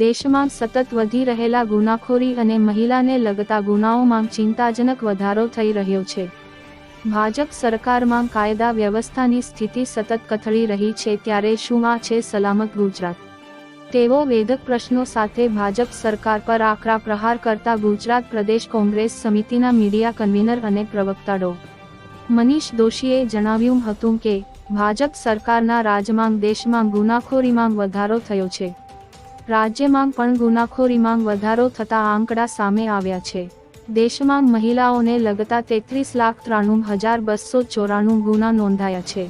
દેશમાં સતત વધી રહેલા ગુનાખોરી અને મહિલાને લગતા ગુનાઓમાં ચિંતાજનક વધારો થઈ રહ્યો છે. ભાજપ સરકારમાં કાયદા વ્યવસ્થાની સ્થિતિ સતત કથળી રહી છે ત્યારે શું આ છે સલામત ગુજરાત? તેવો વેધક પ્રશ્નો સાથે ભાજપ સરકાર પર આકરા પ્રહાર કરતા ગુજરાત પ્રદેશ કોંગ્રેસ સમિતિના મીડિયા કન્વીનર અને પ્રવક્તા ડો. મનીષ દોશીએ જણાવ્યું હતું કે, ભાજપ સરકારના રાજમાંગ દેશમાં ગુનાખોરીમાં વધારો થયો છે. રાજ્યમાં પણ ગુનાખોરીમાં વધારો થતા આંકડા સામે આવ્યા છે. દેશમાં મહિલાઓને લગતા તેત્રીસ લાખ ત્રાણું હજાર બસો ચોરાણું ગુના નોંધાયા છે.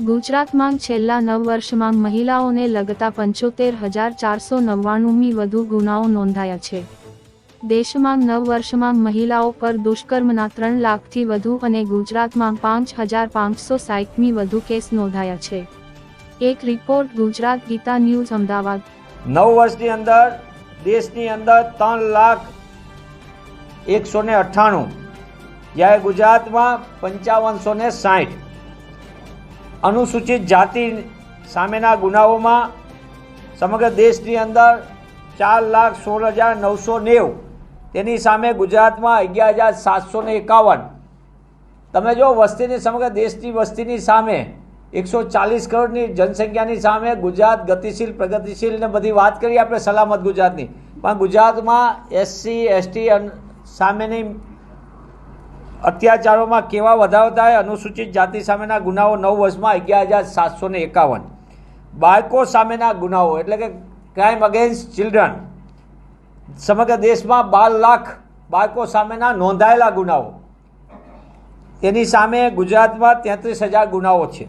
ગુજરાતમાં છેલ્લા નવ વર્ષમાં મહિલાઓને લગતા પંચોતેર હજાર ચારસો નવ્વાણુંમી વધુ ગુનાઓ નોંધાયા છે. દેશમાં નવ વર્ષમાં મહિલાઓ પર દુષ્કર્મના ત્રણ લાખથી વધુ અને ગુજરાતમાં પાંચ હજાર પાંચસો સાહીઠમી વધુ કેસ નોંધાયા છે. એક રિપોર્ટ ગુજરાત ગીતા ન્યૂઝ અમદાવાદ. નવ વર્ષની અંદર, દેશની અંદર ત્રણ લાખ એકસો ને અઠ્ઠાણું. જ્યારે ગુજરાતમાં પંચાવનસો ને સાઠ. અનુસૂચિત જાતિ સામેના ગુનાઓમાં સમગ્ર દેશની અંદર ચાર લાખ સોળ હજાર નવસો નેવું. તેની સામે ગુજરાતમાં અગિયાર હજાર સાતસો એકાવન. તમે જો વસ્તીની સમગ્ર દેશની વસ્તીની સામે એકસો ચાલીસ કરોડની જનસંખ્યાની સામે ગુજરાત ગતિશીલ, પ્રગતિશીલ ને બધી વાત કરીએ આપણે સલામત ગુજરાતની. પણ ગુજરાતમાં એસસી એસટી સામેની અત્યાચારોમાં કેવા વધારો થાય અનુસૂચિત જાતિ સામેના ગુનાઓ નવ વર્ષમાં અગિયાર હજાર સાતસો ને એકાવન. બાળકો સામેના ગુનાઓ એટલે કે ક્રાઇમ અગેન્સ્ટ ચિલ્ડ્રન સમગ્ર દેશમાં બાર લાખ બાળકો સામેના નોંધાયેલા ગુનાઓ. તેની સામે ગુજરાતમાં તેત્રીસ હજાર ગુનાઓ છે.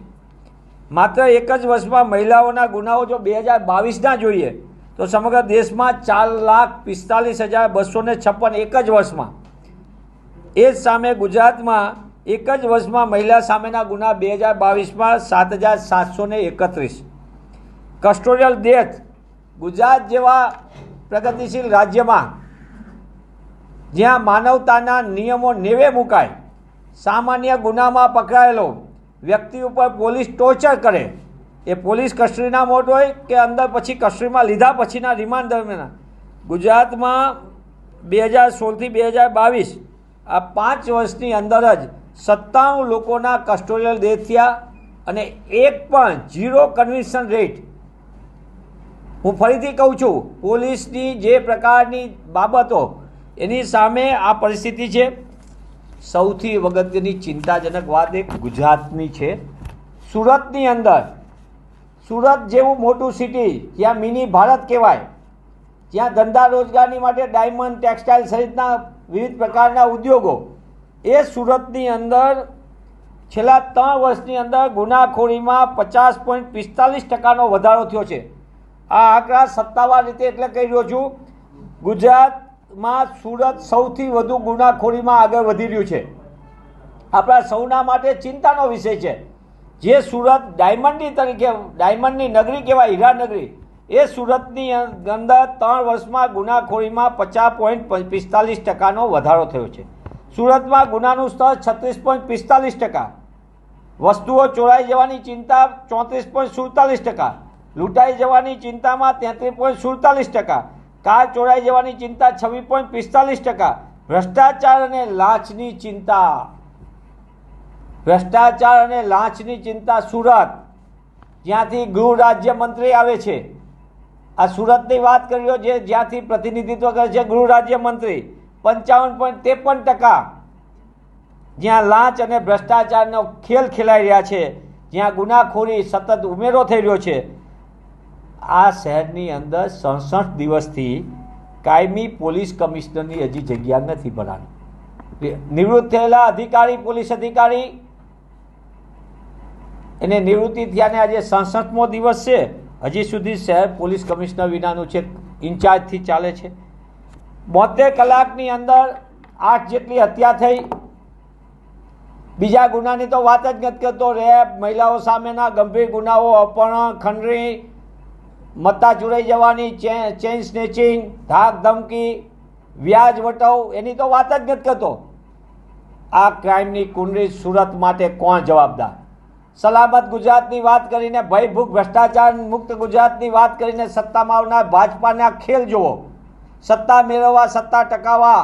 માત્ર એક જ વર્ષમાં મહિલાઓના ગુનાઓ જો બે હજાર બાવીસના જોઈએ, તો સમગ્ર દેશમાં ચાર લાખ પિસ્તાલીસ હજાર બસો છપ્પન એક જ વર્ષમાં. એ જ સામે ગુજરાતમાં એક જ વર્ષમાં મહિલા સામેના ગુના બે હજાર બાવીસમાં સાત હજાર સાતસો એકત્રીસ. કસ્ટોડિયલ ડેથ ગુજરાત જેવા પ્રગતિશીલ રાજ્યમાં, જ્યાં માનવતાના નિયમો નેવે મુકાય, સામાન્ય ગુનામાં પકડાયેલો વ્યક્તિ ઉપર પોલીસ ટોર્ચર કરે. એ પોલીસ કસ્ટડીના મોટ હોય કે અંદર પછી કસ્ટડીમાં લીધા પછીના રિમાન્ડ દરમિયાન. ગુજરાતમાં બે હજાર સોળથી બે હજાર બાવીસ આ પાંચ વર્ષની અંદર જ સત્તાણું લોકોના કસ્ટોડિયલ ડેથ થયા અને એક પણ ઝીરો કન્વિક્શન રેટ હું ફરીથી કહું છું, પોલીસની જે પ્રકારની બાબતો, એની સામે આ પરિસ્થિતિ છે. સૌથી અગત્યની ચિંતાજનક વાત એક ગુજરાતની છે. સુરતની અંદર, સુરત જેવું મોટું સિટી જ્યાં મિની ભારત કહેવાય, જ્યાં ધંધા રોજગારની માટે ડાયમંડ ટેક્સટાઇલ સહિતના વિવિધ પ્રકારના ઉદ્યોગો, એ સુરતની અંદર છેલ્લા ત્રણ વર્ષની અંદર ગુનાખોરીમાં પચાસ પોઈન્ટ પિસ્તાલીસ ટકાનો વધારો થયો છે. આ આંકડા સત્તાવાર રીતે એટલે કહી રહ્યો છું ગુજરાતમાં સુરત સૌથી વધુ ગુનાખોરીમાં આગળ વધી રહ્યું છે. આપણા સૌના માટે ચિંતાનો વિષય છે. જે સુરત ડાયમંડની તરીકે, ડાયમંડની નગરી કહેવાય હીરાનગરી એ સુરતની અંદર ત્રણ વર્ષમાં ગુનાખોરીમાં પચાસ પોઈન્ટ પિસ્તાલીસ ટકાનો વધારો થયો છે. સુરતમાં ગુનાનું સ્તર છત્રીસ પોઈન્ટ પિસ્તાલીસ ટકા. વસ્તુઓ ચોરાઈ જવાની ચિંતા ચોત્રીસ પોઈન્ટ સુડતાલીસ ટકા. લૂંટાઈ જવાની ચિંતામાં તેત્રીસ પોઈન્ટ સુડતાલીસ ટકા. કાર ચોરાઈ જવાની ચિંતા છવ્વીસ પોઈન્ટ પિસ્તાલીસ ટકા. ભ્રષ્ટાચાર અને લાંચની ચિંતા. ભ્રષ્ટાચાર અને લાંચની ચિંતા સુરત. જ્યાંથી ગૃહ રાજ્યમંત્રી આવે છે. આ સુરતની વાત કર્યો જે જ્યાંથી પ્રતિનિધિત્વ કરે છે ગૃહ રાજ્યમંત્રી. પંચાવન પોઈન્ટ ત્રેપન ટકા. જ્યાં લાંચ અને ભ્રષ્ટાચારનો ખેલ ખેલાઈ રહ્યા છે. જ્યાં ગુનાખોરી સતત ઉમેરો થઈ રહ્યો છે. આ શહેરની અંદર સડસઠ દિવસથી કાયમી પોલીસ કમિશનરની હજી જગ્યા નથી ભરાણી. નિવૃત્ત થયેલા અધિકારી, પોલીસ અધિકારી, એને નિવૃત્તિ થયાને આજે સડસઠમો દિવસ છે. હજી સુધી શહેર પોલીસ કમિશનર વિનાનું છે, ઇન્ચાર્જથી ચાલે છે. બોતેર કલાકની અંદર આઠ જેટલી હત્યા થઈ. બીજા ગુનાની તો વાત જ નથી કરતો. રેપ, મહિલાઓ સામેના ગંભીર ગુનાઓ, અપહરણ, ખંડણી મત્તા જોડાઈ જવાની ચેન સ્નેચિંગ, ધાક ધમકી, વ્યાજ વટાવ, એની તો વાત જ નથી કરતો. આ ક્રાઇમની કુંડળી સુરત માટે કોણ જવાબદાર? સલામત ગુજરાતની વાત કરીને ભયભૂખ ભ્રષ્ટાચાર મુક્ત ગુજરાતની વાત કરીને સત્તામાં આવનાર ભાજપાના ખેલ જુઓ. સત્તા મેળવવા, સત્તા ટકાવવા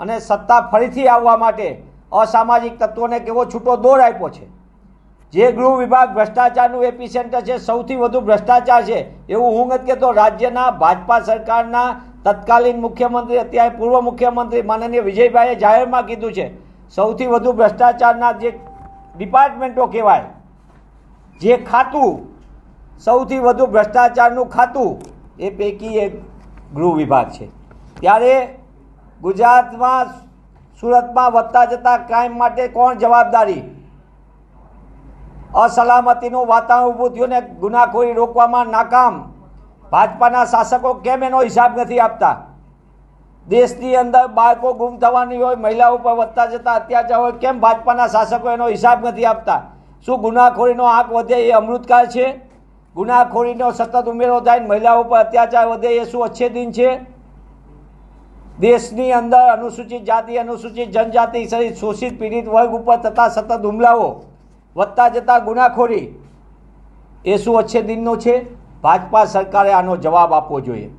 અને સત્તા ફરીથી આવવા માટે અસામાજિક તત્વોને કેવો છૂટો દોર આપ્યો છે? જે ગૃહ વિભાગ ભ્રષ્ટાચારનું એપિસેન્ટર છે, સૌથી વધુ ભ્રષ્ટાચાર છે. એવું હું નથી કહેતો, રાજ્યના ભાજપા સરકારના તત્કાલીન મુખ્યમંત્રી, અત્યારે પૂર્વ મુખ્યમંત્રી માનનીય વિજયભાઈએ જાહેરમાં કીધું છે, સૌથી વધુ ભ્રષ્ટાચારના જે ડિપાર્ટમેન્ટો કહેવાય, જે ખાતું, સૌથી વધુ ભ્રષ્ટાચારનું ખાતું, એ પૈકી એક ગૃહ વિભાગ છે. ત્યારે ગુજરાતમાં, સુરતમાં વધતા જતા ક્રાઇમ માટે કોણ જવાબદારી? અસલામતીનું વાતાવરણ ઊભું થયું ને ગુનાખોરી રોકવામાં નાકામ. ભાજપાના શાસકો કેમ એનો હિસાબ નથી આપતા? દેશની અંદર બાળકો ગુમ થવાની હોય, મહિલાઓ પર વધતા જતા અત્યાચાર હોય, કેમ ભાજપાના શાસકો એનો હિસાબ નથી આપતા? શું ગુનાખોરીનો આંક વધે એ અમૃતકાળ છે? ગુનાખોરીનો સતત ઉમેરો થાય મહિલાઓ પર અત્યાચાર વધે એ શું અચ્છે દિન છે? દેશની અંદર અનુસૂચિત જાતિ, અનુસૂચિત જનજાતિ સહિત શોષિત પીડિત વર્ગ ઉપર થતા સતત હુમલાઓ. વધતા જતા ગુનાખોરી. એ શું અચ્છે દિનનો છે? ભાજપા સરકારે આનો જવાબ આપવો જોઈએ.